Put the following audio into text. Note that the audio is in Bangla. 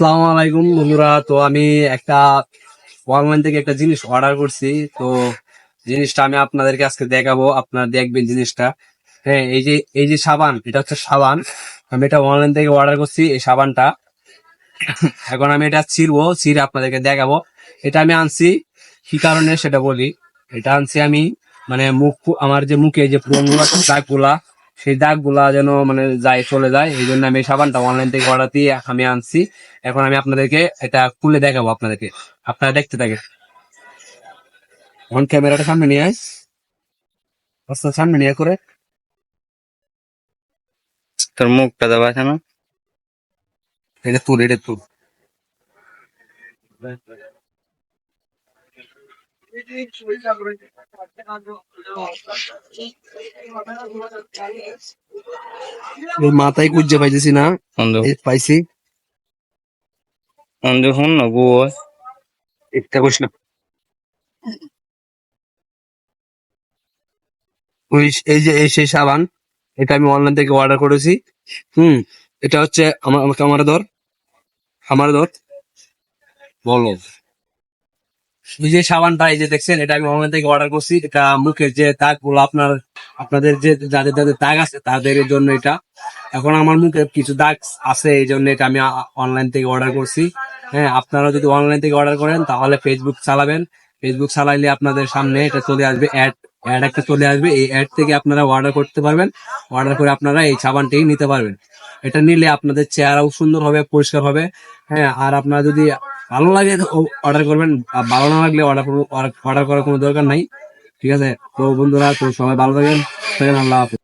আসসালামু আলাইকুম বন্ধুরা। তো আমি একটা অনলাইন থেকে একটা জিনিস অর্ডার করছি। তো জিনিসটা আমি আপনাদেরকে আজকে দেখাবো। আপনারা দেখবেন জিনিসটা। হ্যাঁ এই যে এই যে সাবান, এটা হচ্ছে সাবান। আমি এটা অনলাইন থেকে অর্ডার করছি এই সাবানটা। এখন আমি এটা ছিঁড়বো, ছিঁড়ে আপনাদেরকে দেখাবো। এটা আমি আনছি, কি কারণে সেটা বলি। এটা আনছি আমি মানে মুখ, আমার যে মুখে যে পুরোনো দাগগুলা সেই দাগগুলা যেন মানে যায় চলে যায় এই জন্য আমি সাবানটা অনলাইন থেকে অর্ডার দিয়ে আমি আনছি। এখন আমি আপনাদেরকে এটা খুলে দেখাবো আপনাদেরকে। আপনারা দেখতে থাকেন। অন ক্যামেরাটা সামনে নিয়ে আয়। অস্ত্র সামনে নিয়ে করে। তোর মুখটা দেওয়া আছে না এটা তুল এটা তুল। মাথায় কুজ্জে পাইতেছি না। পাইছি। বন্ধু শুন না একটা করিস না ওই এই যে এই সেই সাবান এটা আমি অনলাইন থেকে অর্ডার করেছি। হুম এটা হচ্ছে আমার আমাকে আমার ধর আমার ধর বলো। যে সাবানটা এই যে দেখছেন, এটা আমি অনলাইন থেকে অর্ডার করছি। এটা মুখের যে দাগগুলো, আপনার, আপনাদের যে যাদের যাদের দাগ আছে, তাদের জন্য এটা। এখন আমার মুখে কিছু দাগ আছে, এই জন্য এটা আমি অনলাইন থেকে অর্ডার করছি। হ্যাঁ আপনারা যদি অনলাইন থেকে অর্ডার করেন, তাহলে ফেসবুক চালাবেন। ফেসবুক চালাইলে আপনাদের সামনে এটা চলে আসবে অ্যাড অ্যাড একটা চলে আসবে। এই অ্যাড থেকে আপনারা অর্ডার করতে পারবেন। অর্ডার করে আপনারা এই সাবানটি নিতে পারবেন। এটা নিলে আপনাদের চেহারাও সুন্দর হবে, পরিষ্কার হবে। হ্যাঁ আর আপনারা যদি ভালো লাগে অর্ডার করবেন ভালো না লাগলে অর্ডার অর্ডার করার কোনো দরকার নাই। ঠিক আছে? তো বন্ধুরা, তো সবাই ভালো থাকেন, আল্লাহ হাফেজ।